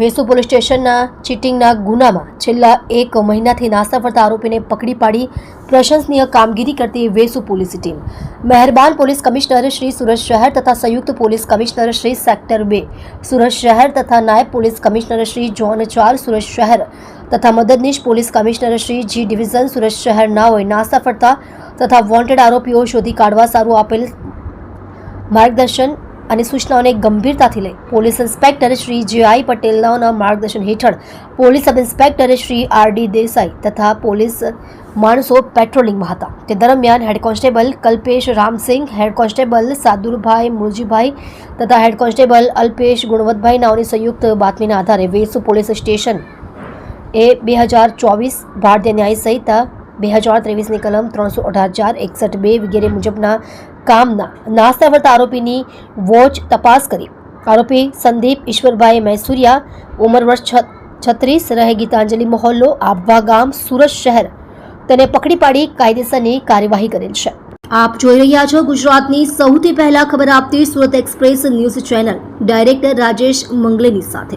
Vesu police સ્ટેશનના ચીટિંગના ગુનામાં છેલ્લા એક મહિનાથી નાસ્તા ફરતા આરોપીને પકડી પાડી પ્રશંસનીય કામગીરી કરતી વેસુ પોલીસ ટીમ. મહેરબાન પોલીસ કમિશનર શ્રી સુરત શહેર તથા સંયુક્ત પોલીસ કમિશનર શ્રી સેક્ટર બે, સુરત શહેર તથા નાયબ પોલીસ કમિશનર શ્રી જોન ચાર, સુરત શહેર તથા મદદનીશ police commissioner Shri G division, Surat શહેર હોય નાસ્તા ફરતા તથા વોન્ટેડ આરોપીઓ શોધી કાઢવા સારું આપેલ માર્ગદર્શન અને સૂચનાઓને ગંભીરતાથી લઈ પોલીસ ઇન્સ્પેક્ટર શ્રી જે આઈ પટેલનાઓના માર્ગદર્શન હેઠળ police sub inspector Shri R D Desai તથા પોલીસ માણસો પેટ્રોલિંગમાં હતા. તે દરમિયાન head constable Kalpesh Ramsinh, head constable Sadurbhai Murjibhai તથા હેડ કોન્સ્ટેબલ અલ્પેશ ગુણવતભાઈ નાઓની સંયુક્ત બાતમીના આધારે વેસુ પોલીસ સ્ટેશન એ બે હજાર ચોવીસ ભારતીય ન્યાય સંહિતા બે હજાર ત્રેવીસની કલમ ત્રણસો અઢાર ચાર એકસઠ બે વગેરે મુજબના કામના નાસ્તા ફરતા આરોપીની વોચ તપાસ કરી. આરોપી સંદીપ ઈશ્વરભાઈ મૈસુરિયા, ઉંમર વર્ષ છત્રીસ, રહે ગીતાંજલિ મહોલ્લો આબવા ગામ, સુરત શહેર. તેને પકડી પાડી કાયદેસરની કાર્યવાહી કરેલ છે. આપ જોઈ રહ્યા છો ગુજરાતની સૌથી પહેલા ખબર આપતી Surat express news channel. Director Rajesh મંગલેની સાથે.